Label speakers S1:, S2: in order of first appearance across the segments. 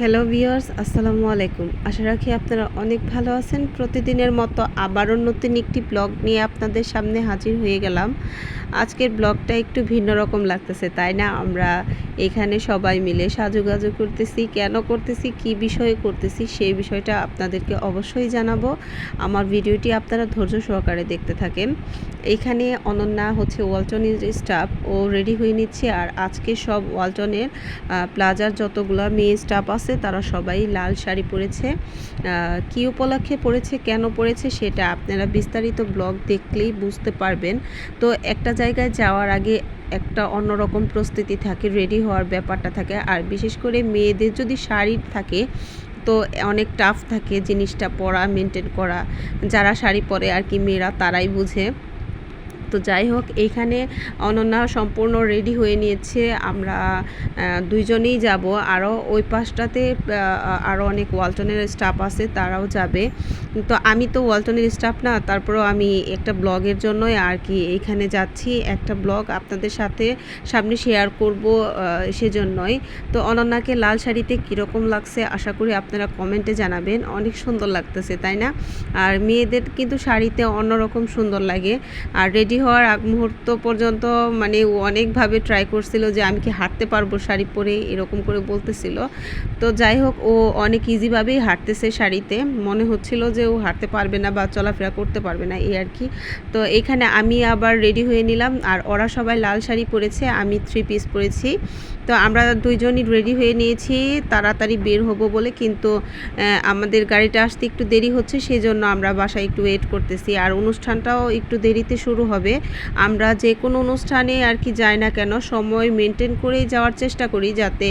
S1: Hello viewers আসসালামু আলাইকুম। আশা রাখি আপনারা অনেক ভালো আছেন। প্রতিদিনের মতো আবারও নতুন একটি ব্লগ নিয়ে আপনাদের সামনে হাজির হয়ে গেলাম। আজকের ব্লগটা একটু ভিন্ন রকম লাগতেছে, তাই না? আমরা এখানে সবাই মিলে সাজুগাজু করতেছি। কেন করতেছি? কি বিষয়ে করতেছি? সেই বিষয়টা আপনাদেরকে অবশ্যই জানাব। আমার ভিডিওটি আপনারা ধৈর্য সহকারে দেখতে থাকেন। এইখানে অনন্যা হচ্ছে ওয়ালটনের স্টাফ। ও রেডি হয়ে নিচ্ছে। আর আজকে সব ওয়ালটনের প্লাজার যতগুলো মেয়ে স্টাফ আছে তারা সবাই লাল শাড়ি পরেছে। কী উপলক্ষে পরেছে কেন পরেছে সেটা আপনারা বিস্তারিত ব্লগ দেখলেই বুঝতে পারবেন। তো একটা জায়গায় যাওয়ার আগে একটা অন্যরকম প্রস্তুতি থাকে রেডি হওয়ার ব্যাপারটা থাকে। আর বিশেষ করে মেয়েদের যদি শাড়ি থাকে, তো অনেক টাফ থাকে জিনিসটা পরা মেনটেন করা। যারা শাড়ি পরে আর কি, মেয়েরা তারাই বুঝে। তো যাই হোক এইখানে অনন্যা সম্পূর্ণ রেডি হয়ে নিয়েছে। আমরা দুইজনেই যাব। আরও ওই পাশটাতে আরও অনেক ওয়ালটনের স্টাফ আছে, তারাও যাবে। তো আমি তো ওয়ালটনের স্টাফ না, তারপরেও আমি একটা ব্লগের জন্যই আর কি এইখানে যাচ্ছি। একটা ব্লগ আপনাদের সাথে সামনে শেয়ার করব সেজন্যই। তো অনন্যাকে লাল শাড়িতে কীরকম লাগছে, আশা করি আপনারা কমেন্টে জানাবেন। অনেক সুন্দর লাগতেছে, তাই না? আর মেয়েদের কিন্তু শাড়িতে অন্যরকম সুন্দর লাগে। আর রেডি হওয়ার আগ মুহূর্ত পর্যন্ত মানে ও অনেকভাবে ট্রাই করছিল যে আমি কি হাঁটতে পারব শাড়ি পরে, এরকম করে বলতেছিল। তো যাই হোক, ও অনেক ইজিভাবেই হাঁটতেছে শাড়িতে। মনে হচ্ছিল যে ও হাঁটতে পারবে না বা চলাফেরা করতে পারবে না, এই আর কি। তো এখানে আমি আবার রেডি হয়ে নিলাম। আর ওরা সবাই লাল শাড়ি পরেছে, আমি থ্রি পিস পরেছি। তো আমরা দুইজনই রেডি হয়ে নিয়েছি, তাড়াতাড়ি বের হব বলে, কিন্তু আমাদের গাড়িটা আসতে একটু দেরি হচ্ছে সেই জন্য আমরা বাসায় একটু ওয়েট করতেছি। আর অনুষ্ঠানটাও একটু দেরিতে শুরু হবে। আমরা যে কোনো অনুষ্ঠানে আর কি যাই না কেন, সময় মেনটেন করেই যাওয়ার চেষ্টা করি যাতে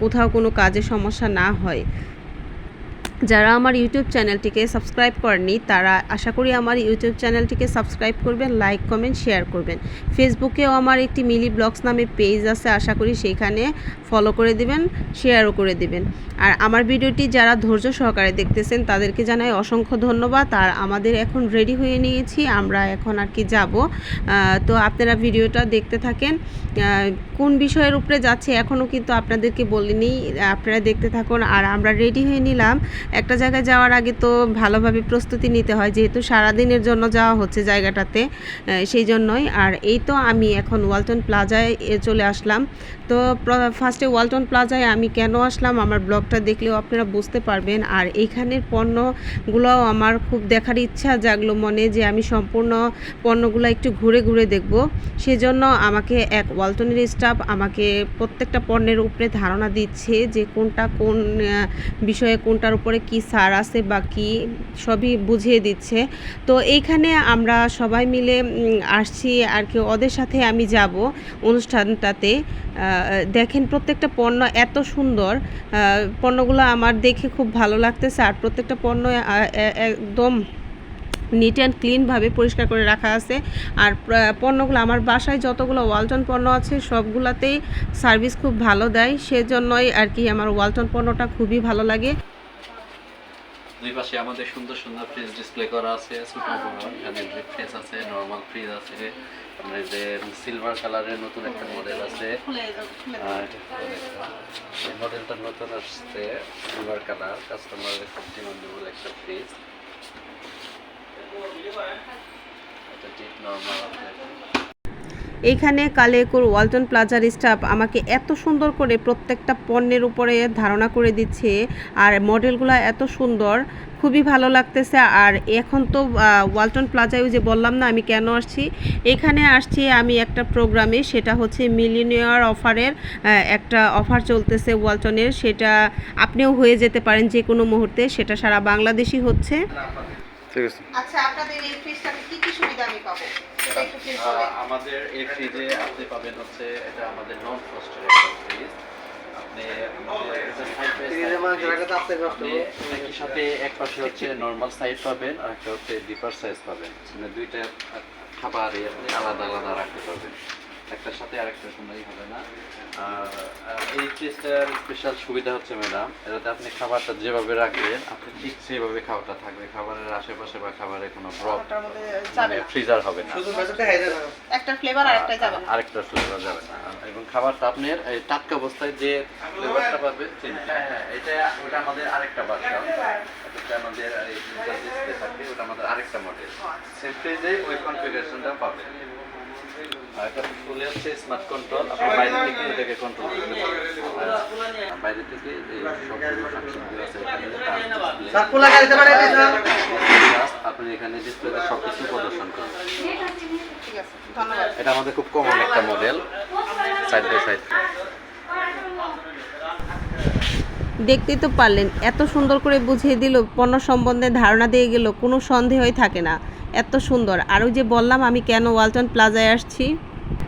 S1: কোথাও কোনো কাজে সমস্যা না হয়। যারা আমার ইউটিউব চ্যানেলটিকে সাবস্ক্রাইব করেননি, তারা আশা করি আমার ইউটিউব চ্যানেলটিকে সাবস্ক্রাইব করবেন, লাইক, কমেন্ট, শেয়ার করবেন। ফেসবুকেও আমার একটি মিলি ব্লগস নামে পেজ আছে, আশা করি সেইখানে ফলো করে দিবেন, শেয়ারও করে দিবেন। আর আমার ভিডিওটি যারা ধৈর্য সহকারে দেখতেছেন, তাদেরকে জানাই অসংখ্য ধন্যবাদ। আর আমাদের এখন রেডি হয়ে নিয়েছি, আমরা এখন আর কি যাব। তো আপনারা ভিডিওটা দেখতে থাকেন। কোন বিষয়ের উপরে যাচ্ছে এখনও কিন্তু আপনাদেরকে বলিনি, আপনারা দেখতে থাকুন। আর আমরা রেডি হয়ে নিলাম। একটা জায়গায় যাওয়ার আগে তো ভালোভাবে প্রস্তুতি নিতে হয়, যেহেতু সারাদিনের জন্য যাওয়া হচ্ছে জায়গাটাতে সেই জন্যই। আর এই তো আমি এখন ওয়ালটন প্লাজায় চলে আসলাম। তো ফার্স্টে ওয়ালটন প্লাজায় আমি কেন আসলাম আমার ব্লগটা দেখলেও আপনারা বুঝতে পারবেন। আর এইখানের পণ্যগুলোও আমার খুব দেখার ইচ্ছা জাগলো মনে যে আমি সম্পূর্ণ পণ্যগুলো একটু ঘুরে ঘুরে দেখব। সেজন্য আমাকে এক ওয়ালটনের স্টাফ আমাকে প্রত্যেকটা পণ্যের উপরে ধারণা দিচ্ছে যে কোনটা কোন বিষয়ে কোনটার উপরে কি সার আছে বা কি, সবই বুঝিয়ে দিচ্ছে। তো এইখানে আমরা সবাই মিলে আসছি আর কি, ওদের সাথে আমি যাব অনুষ্ঠানটাতে। দেখেন প্রত্যেকটা পণ্য এত সুন্দর। পণ্যগুলো আমার দেখে খুব ভালো লাগতেছে। আর প্রত্যেকটা পণ্য একদম নিট অ্যান্ড ক্লিনভাবে পরিষ্কার করে রাখা আছে। আর পণ্যগুলো আমার বাসায় যতগুলো ওয়ালটন পণ্য আছে, সবগুলাতেই সার্ভিস খুব ভালো দেয়। সেজন্যই আর কি আমার ওয়ালটন পণ্যটা খুবই ভালো লাগে।
S2: দুই পাশে আমাদের সুন্দর সুন্দর ফ্রিজ ডিসপ্লে করা আছে ছোট এখানে ফ্রিজ আছে নরমাল ফ্রিজ আছে। এই যে সিলভার কালারের নতুন একটা মডেল আছে। মডেলটা নতুন আসছে সিলভার কালার কাস্টমারের খুব ডিমান্ডেবল একটা ফ্রিজ এটা ডিপ নরমাল আছে।
S1: এইখানে কালেকুর ওয়ালটন প্লাজার স্টাফ আমাকে এত সুন্দর করে প্রত্যেকটা পণ্যের উপরে ধারণা করে দিচ্ছে আর মডেলগুলো এত সুন্দর খুবই ভালো লাগতেছে। আর এখন তো ওয়ালটন প্লাজায় ওই যে বললাম না আমি কেন আসছি? এখানে আসছি আমি একটা প্রোগ্রামে সেটা হচ্ছে মিলিনিয়ার অফারের একটা অফার চলতেছে ওয়ালটনের। সেটা আপনিও হয়ে যেতে পারেন যে কোনো মুহূর্তে সেটা সারা বাংলাদেশই হচ্ছে।
S3: ঠিক আছে।
S1: আচ্ছা আপনাদের এই ফ্রিজটাতে কি কি সুবিধা আমি পাবো?
S2: আমাদের এই ফ্রিজে আপনি পাবেন হচ্ছে এটা আমাদের নন ফ্রস্টের একটা ফ্রিজ আপনি একই সাথে এক পাশে হচ্ছে নর্মাল সাইজ পাবেন আর একটা হচ্ছে ডিপার সাইজ পাবেন। মানে দুইটা খাবারই আপনি আলাদা আলাদা রাখতে পারবেন। একটার সাথে আরেকটা সময় হবে না। আর এই ফ্রিজটার স্পেশাল সুবিধা হচ্ছে ম্যাডাম এটাতে আপনি খাবারটা যেভাবে রাখবেন আপনি ঠিক সেভাবে খাবারটা থাকবে। খাবারের আশেপাশে বা খাবারের কোনো
S1: মধ্যে যাবে
S2: মানে
S1: না।
S2: ফ্রিজার হবে না।
S1: একটা ফ্লেভার আর একটা যাবে না।
S2: আরেকটা ফ্লেভার যাবে না। এবং খাবারটা আপনার এই টাটকা অবস্থায় যে ফ্লেভারটা পাবে চিনি হ্যাঁ হ্যাঁ, এটা ওটা আমাদের আরেকটা ভার্সন এটা আমাদের ওটা আমাদের আরেকটা মডেল সেম প্রাইসে ওই কনফিগারেশনটা পাবেন আর এটা স্মার্ট কন্ট্রোল আপনি বাইরে থেকে এটাকে কন্ট্রোল করতে পারবেন বাইরে থেকে আপনি এখানে ডিসপ্লেতে সব কিছু প্রদর্শন করবেন।
S1: ঠিক আছে ধন্যবাদ
S2: এটা আমাদের খুব কমন একটা মডেল সাইড বাই সাইড
S1: দেখতেই তো পারলেন। এত সুন্দর করে বুঝিয়ে দিল, পণ্য সম্বন্ধে ধারণা দিয়ে গেল, কোনো সন্দেহই থাকে না। এত সুন্দর। আর ওই যে বললাম, আমি কেন ওয়ালটন প্লাজায় আসছি?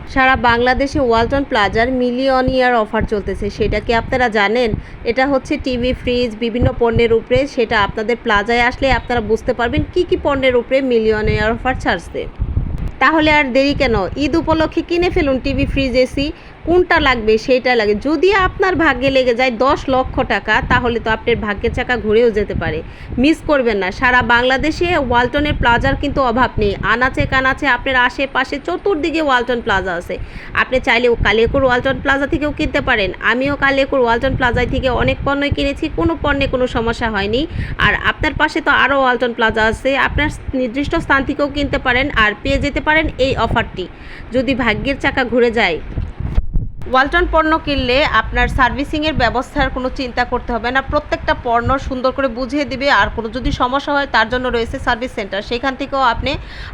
S1: সারা বাংলাদেশে ওয়ালটন প্লাজার মিলিয়ন ইয়ার অফার চলতেছে। সেটা কি আপনারা জানেন? এটা হচ্ছে টিভি, ফ্রিজ, বিভিন্ন পণ্যের উপরে সেটা আপনাদের প্লাজায় আসলে আপনারা বুঝতে পারবেন কি কি পণ্যের উপরে মিলিয়ন ইয়ার অফার ছাড়ছে। তাহলে আর দেরি কেন? ঈদ উপলক্ষে কিনে ফেলুন টিভি ফ্রিজ এসি কোনটা লাগবে, সেইটা লাগে। যদি আপনার ভাগ্যে লেগে যায় দশ লক্ষ টাকা, তাহলে তো আপনার ভাগ্যের চাকা ঘুরেও যেতে পারে। মিস করবেন না, সারা বাংলাদেশে ওয়ালটনের প্লাজার কিন্তু অভাব নেই। আনাচে কানাচে আপনার আশেপাশে চতুর্দিকে ওয়ালটন প্লাজা আছে। আপনি চাইলে কালিয়াকুর ওয়ালটন প্লাজা থেকেও কিনতে পারেন। আমিও কালিয়াকুর ওয়ালটন প্লাজায় থেকে অনেক পণ্যই কিনেছি, কোনো পণ্যে কোনো সমস্যা হয়নি। আর আপনার পাশে তো আরও ওয়ালটন প্লাজা আছে। আপনার নির্দিষ্ট স্থান থেকেও কিনতে পারেন আর পেয়ে যেতে পারেন এই অফারটি। যদি ভাগ্যের চাকা ঘুরে যায় ওয়ালটন পণ্য কিনলে আপনার সার্ভিসিংয়ের ব্যবস্থার কোনো চিন্তা করতে হবে না। প্রত্যেকটা পণ্য সুন্দর করে বুঝিয়ে দিবে। আর কোনো যদি সমস্যা হয়, তার জন্য রয়েছে সার্ভিস সেন্টার। সেখান থেকেও আপনি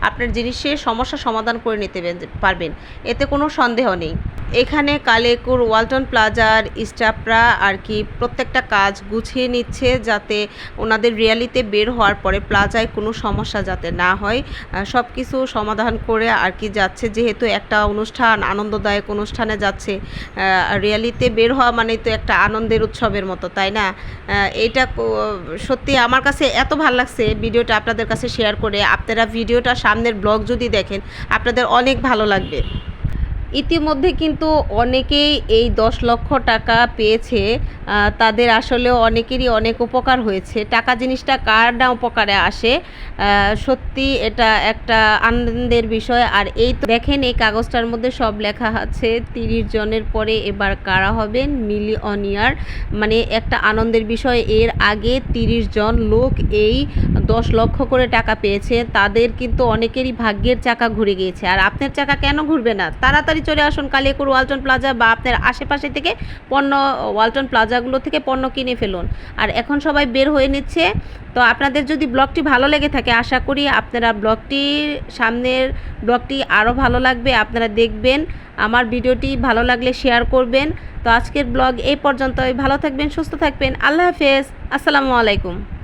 S1: আপনার জিনিসের সমস্যা সমাধান করে নিতে পারবেন। এতে কোনো সন্দেহ নেই। এখানে কালেকুর, ওয়ালটন প্লাজার স্টাফরা আর কি প্রত্যেকটা কাজ গুছিয়ে নিচ্ছে যাতে ওনাদের রিয়ালিতে বের হওয়ার পরে প্লাজায় কোনো সমস্যা যাতে না হয়। সব কিছু সমাধান করে আর কি যাচ্ছে। যেহেতু একটা অনুষ্ঠান, আনন্দদায়ক অনুষ্ঠানে যাচ্ছে রিয়ালিতে বের হওয়া মানে তো একটা আনন্দের উৎসবের মতো, তাই না? এটা সত্যি আমার কাছে এত ভালো লাগছে ভিডিওটা আপনাদের কাছে শেয়ার করে। আপনারা ভিডিওটা সামনের ব্লগ যদি দেখেন, আপনাদের অনেক ভালো লাগবে। ইতিমধ্যে কিন্তু অনেকেই এই দশ লক্ষ টাকা পেয়েছে। তাদের আসলে অনেকেরই অনেক উপকার হয়েছে। টাকা জিনিসটা কার না উপকারে আসে সত্যি এটা একটা আনন্দের বিষয়। আর এই তো দেখেন, এই কাগজটার মধ্যে সব লেখা আছে, তিরিশ জনের পরে এবার কারা হবেন? মিলিয়নিয়ার। মানে একটা আনন্দের বিষয়, এর আগে তিরিশ জন লোক এই দশ লক্ষ করে টাকা পেয়েছে। তাদের কিন্তু অনেকেরই ভাগ্যের চাকা ঘুরে গিয়েছে। আর আপনার চাকা কেন ঘুরবে না? তাড়াতাড়ি চলে আসুন, কালিয়াকুর ওয়ালটন প্লাজা বা আপনার আশেপাশে থেকে পণ্য ওয়ালটন প্লাজাগুলো থেকে পণ্য কিনে ফেলুন। আর এখন সবাই বের হয়ে নিচ্ছে। তো আপনাদের যদি ব্লগটি ভালো লেগে থাকে, আশা করি আপনারা ব্লগটির সামনের ব্লগটি আরও ভালো লাগবে। আপনারা দেখবেন, আমার ভিডিওটি ভালো লাগলে শেয়ার করবেন। তো আজকের ব্লগ এই পর্যন্তই। ভালো থাকবেন, সুস্থ থাকবেন। আল্লাহ হাফেজ। আসসালামু আলাইকুম।